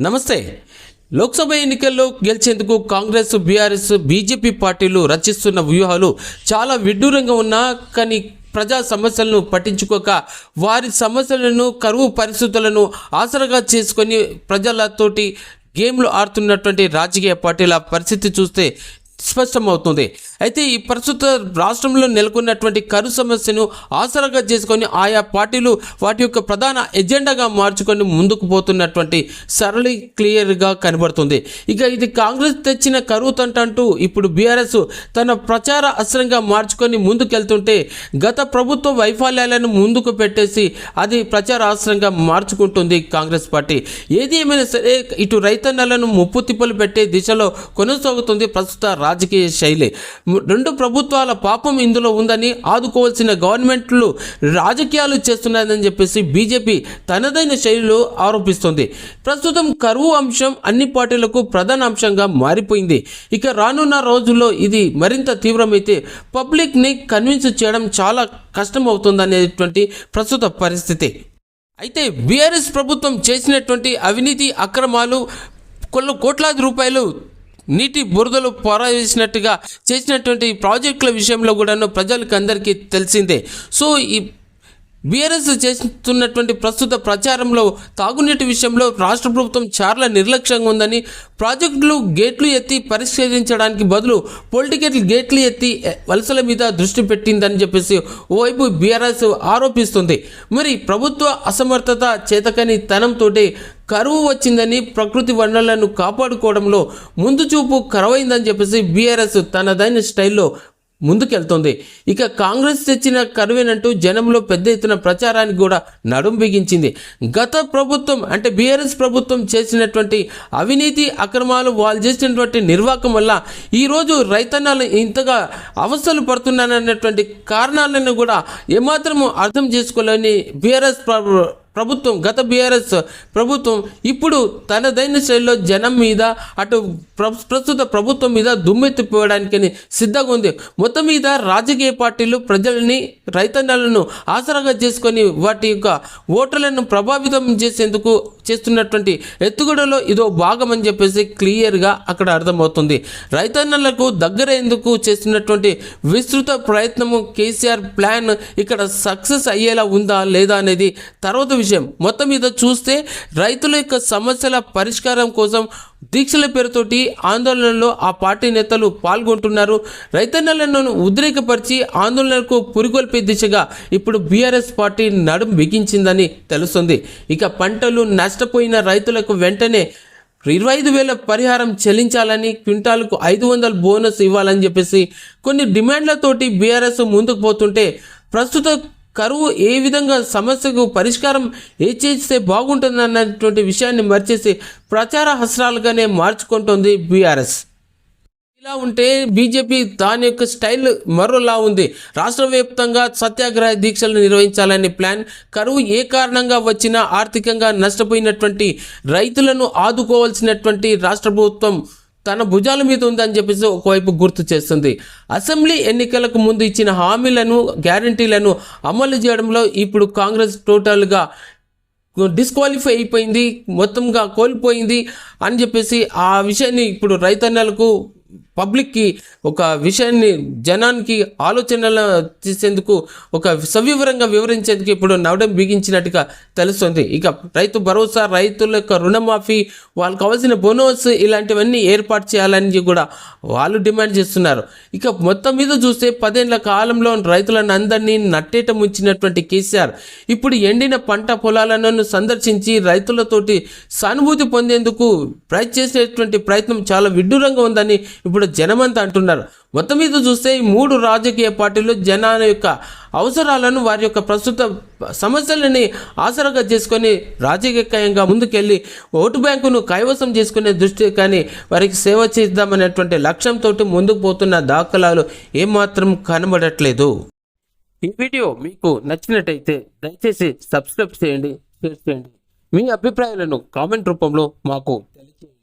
నమస్తే. లోక్సభ ఎన్నికల్లో గెలిచేందుకు Congress BRS BJP పార్టీలు రచిస్తున్న వ్యూహాలు చాలా విడ్డూరంగా ఉన్నా కానీ ప్రజా సమస్యలను పట్టించుకోక వారి సమస్యలను కరువు పరిస్థితులను ఆసరాగా చేసుకొని ప్రజలతోటి గేమ్లు ఆడుతున్నటువంటి రాజకీయ పార్టీల పరిస్థితి చూస్తే స్పష్టమవుతుంది. అయితే ఈ ప్రస్తుత రాష్ట్రంలో నెలకొన్నటువంటి కరు సమస్యను ఆసరాగా చేసుకొని ఆయా పార్టీలు వాటి యొక్క ప్రధాన ఎజెండాగా మార్చుకొని ముందుకు పోతున్నటువంటి సరళి క్లియర్గా కనబడుతుంది. ఇక ఇది కాంగ్రెస్ తెచ్చిన కరువు తంట అంటూ ఇప్పుడు బీఆర్ఎస్ తన ప్రచార అస్త్రంగా మార్చుకొని ముందుకెళ్తుంటే గత ప్రభుత్వ వైఫల్యాలను ముందుకు పెట్టేసి అది ప్రచార అస్త్రంగా మార్చుకుంటుంది కాంగ్రెస్ పార్టీ. ఏది ఏమైనా సరే ఇటు రైతన్నలను ముప్పు తిప్పలు పెట్టే దిశలో కొనసాగుతుంది ప్రస్తుత రాజకీయ శైలి. రెండు ప్రభుత్వాల పాపం ఇందులో ఉందని ఆదుకోవాల్సిన గవర్నమెంట్లు రాజకీయాలు చేస్తున్నాయని చెప్పేసి బీజేపీ తనదైన శైలిలో ఆరోపిస్తుంది. ప్రస్తుతం కరువు అంశం అన్ని పార్టీలకు ప్రధాన అంశంగా మారిపోయింది. ఇక రానున్న రోజుల్లో ఇది మరింత తీవ్రమైతే పబ్లిక్ని కన్విన్స్ చేయడం చాలా కష్టం అవుతుందనేటువంటి ప్రస్తుత పరిస్థితి. అయితే బీఆర్ఎస్ ప్రభుత్వం చేసినటువంటి అవినీతి అక్రమాలు కొన్ని కోట్లాది రూపాయలు నీటి బురదలు పొరవేసినట్టుగా చేసినటువంటి ప్రాజెక్టుల విషయంలో కూడాను ప్రజలకు అందరికీ తెలిసిందే. సో ఈ బీఆర్ఎస్ చేస్తున్నటువంటి ప్రస్తుత ప్రచారంలో తాగునీటి విషయంలో రాష్ట్ర ప్రభుత్వం చాలా నిర్లక్ష్యంగా ఉందని ప్రాజెక్టులు గేట్లు ఎత్తి పరిష్కరించడానికి బదులు పొలిటికల్ గేట్లు ఎత్తి వలసల మీద దృష్టి పెట్టిందని చెప్పేసి ఓవైపు బీఆర్ఎస్ ఆరోపిస్తుంది. మరి ప్రభుత్వ అసమర్థత చేతకని తనంతోటే కరువు వచ్చిందని ప్రకృతి వనరులను కాపాడుకోవడంలో ముందు చూపు కరువైందని చెప్పేసి బీఆర్ఎస్ తనదైన స్టైల్లో ముందుకెళ్తోంది. ఇక కాంగ్రెస్ తెచ్చిన కరువేనంటూ జనంలో పెద్ద ఎత్తున ప్రచారానికి కూడా నడుం బిగించింది. గత ప్రభుత్వం అంటే బీఆర్ఎస్ ప్రభుత్వం చేసినటువంటి అవినీతి అక్రమాలు వాళ్ళు చేసినటువంటి నిర్వాహకం వల్ల ఈరోజు రైతన్నాలు ఇంతగా అవస్థలు పడుతున్నానన్నటువంటి కారణాలను కూడా ఏమాత్రము అర్థం చేసుకోలేని బీఆర్ఎస్ ప్రభుత్వం గత బీఆర్ఎస్ ప్రభుత్వం ఇప్పుడు తనదైన శైలిలో జనం మీద అటు ప్ర- ప్రస్తుత ప్రభుత్వం మీద దుమ్మెత్తిపోవడానికని సిద్ధంగా ఉంది. మొత్తం మీద రాజకీయ పార్టీలు ప్రజలని రైతన్నలను ఆసరాగా చేసుకొని వాటి యొక్క ఓటర్లను ప్రభావితం చేసేందుకు చేస్తున్నటువంటి ఎత్తుగడలో ఇదో భాగం అని చెప్పేసి క్లియర్గా అక్కడ అర్థమవుతుంది. రైతన్నలకు దగ్గరేందుకు చేస్తున్నటువంటి విస్తృత ప్రయత్నము కేసీఆర్ ప్లాన్ ఇక్కడ సక్సెస్ అయ్యేలా ఉందా లేదా అనేది తర్వాత విషయం. మొత్తం మీద చూస్తే రైతుల యొక్క సమస్యల పరిష్కారం కోసం దీక్షల పేరుతోటి ఆందోళనలో ఆ పార్టీ నేతలు పాల్గొంటున్నారు. రైతన్నలను ఉద్రేకపరిచి ఆందోళనకు పురిగొల్పే దిశగా ఇప్పుడు బీఆర్ఎస్ పార్టీ నడుం బిగించిందని తెలుస్తుంది. ఇక పంటలు నష్టపోయిన రైతులకు వెంటనే ఇరవై ఐదు వేల పరిహారం చెల్లించాలని క్వింటాల్కు ఐదు వందల బోనస్ ఇవ్వాలని చెప్పేసి కొన్ని డిమాండ్లతోటి బీఆర్ఎస్ ముందుకు పోతుంటే ప్రస్తుత కరువు ఏ విధంగా సమస్యకు పరిష్కారం ఏ చేస్తే బాగుంటుంది అన్నటువంటి విషయాన్ని మర్చేసి ప్రచార హస్రాలుగానే మార్చుకుంటుంది బీఆర్ఎస్. ఇలా ఉంటే బీజేపీ దాని యొక్క స్టైల్ మరోలా ఉంది. రాష్ట్ర వ్యాప్తంగా సత్యాగ్రహ దీక్షలు నిర్వహించాలనే ప్లాన్ కరువు ఏ కారణంగా వచ్చినా ఆర్థికంగా నష్టపోయినటువంటి రైతులను ఆదుకోవాల్సినటువంటి రాష్ట్ర ప్రభుత్వం తన భుజాల మీద ఉందని చెప్పేసి ఒకవైపు గుర్తు చేస్తుంది. అసెంబ్లీ ఎన్నికలకు ముందు ఇచ్చిన హామీలను గ్యారంటీలను అమలు చేయడంలో ఇప్పుడు కాంగ్రెస్ టోటల్గా డిస్క్వాలిఫై అయిపోయింది మొత్తంగా కోల్పోయింది అని చెప్పేసి ఆ విషయాన్ని ఇప్పుడు రైతన్నలకు పబ్లిక్కి ఒక విషయాన్ని జనానికి ఆలోచనలు చేసేందుకు ఒక సవివరంగా వివరించేందుకు ఇప్పుడు నవడం బిగించినట్టుగా తెలుస్తుంది. ఇక రైతు భరోసా రైతుల యొక్క రుణమాఫీ వాళ్ళకి కావాల్సిన బోనస్ ఇలాంటివన్నీ ఏర్పాటు చేయాలని కూడా వాళ్ళు డిమాండ్ చేస్తున్నారు. ఇక మొత్తం మీద చూస్తే పదేళ్ళ కాలంలో రైతులను అందరినీ నట్టేట ముంచినటువంటి కేసీఆర్ ఇప్పుడు ఎండిన పంట పొలాలను సందర్శించి రైతులతోటి సానుభూతి పొందేందుకు ప్రయత్ చేసేటువంటి ప్రయత్నం చాలా విడ్డూరంగా ఉందని ఇప్పుడు ఇప్పుడు జనమంతా అంటున్నారు. మొత్తం మీద చూస్తే ఈ మూడు రాజకీయ పార్టీలు జనాల యొక్క అవసరాలను వారి యొక్క ప్రస్తుత సమస్యలని ఆసరాగా చేసుకొని రాజకీయంగా ముందుకెళ్ళి ఓటు బ్యాంకును కైవసం చేసుకునే దృష్టి కానీ వారికి సేవ చేద్దామనేటువంటి లక్ష్యంతో ముందుకు పోతున్న దాఖలాలు ఏమాత్రం కనబడట్లేదు. ఈ వీడియో మీకు నచ్చినట్టయితే దయచేసి సబ్స్క్రైబ్ చేయండి షేర్ చేయండి. మీ అభిప్రాయాలను కామెంట్ రూపంలో మాకు తెలియజేయండి